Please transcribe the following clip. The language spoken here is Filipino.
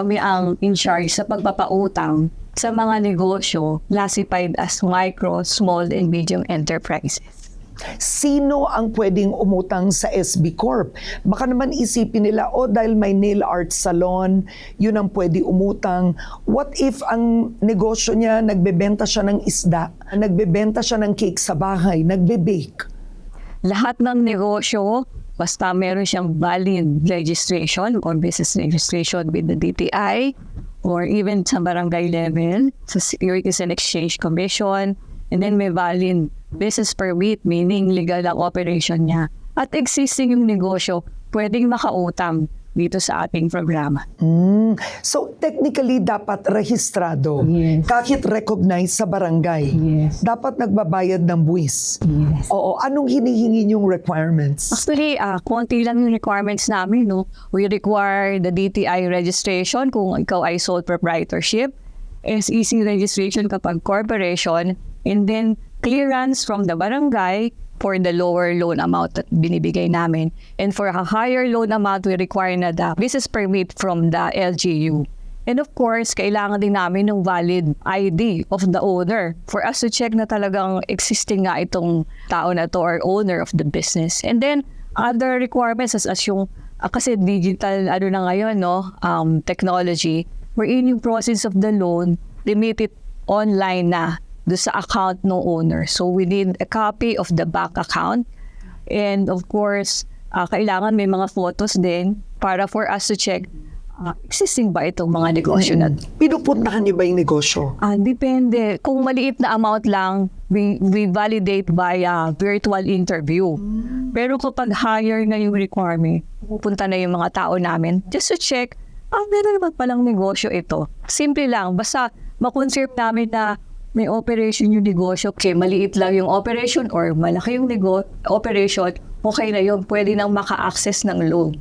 kami ang in charge sa pagpapautang sa mga negosyo classified as micro, small, and medium enterprises. Sino ang pwedeng umutang sa SB Corp? Baka naman isipin nila, oh dahil may nail art salon, yun ang pwede umutang. What if ang negosyo niya, nagbebenta siya ng isda, nagbebenta siya ng cake sa bahay, nagbe-bake? Lahat ng negosyo, basta meron siyang valid registration or business registration with the DTI or even sa barangay level, sa Securities and Exchange Commission, and then may valid business permit, meaning legal ang operation niya. At existing yung negosyo, pwedeng makautang dito sa ating programa. Hmm. So technically dapat rehistrado. Yes. Kahit recognized sa barangay. Yes. Dapat nagbabayad ng buwis. Yes. Oo, anong hinihingi yung requirements? Actually, ah konti lang yung requirements namin. No? We require the DTI registration kung ikaw ay sole proprietorship, SEC registration kapag corporation, and then clearance from the barangay for the lower loan amount that binibigay namin. And for a higher loan amount, we require na the business permit from the LGU. And of course, kailangan din namin ng valid ID of the owner for us to check na talagang existing nga itong tao na to or owner of the business. And then, other requirements as, as yung, ah, kasi digital, ano na ngayon, no, um, technology, wherein yung process of the loan, limited online na do sa account ng owner. So, we need a copy of the bank account. And of course, ah, kailangan may mga photos din para for us to check ah, existing ba itong mga negosyo na. Pinupuntahan niyo ba yung negosyo? Ah, depende. Kung maliit na amount lang, we, we validate via virtual interview. Pero kapag higher na yung requirement, pupunta na yung mga tao namin just to check, ah, meron naman palang negosyo ito. Simple lang. Basta makonserve namin na may operation yung negosyo. Okay, maliit lang yung operation or malaki yung nego- operation, okay na yun. Pwede nang maka-access ng loan.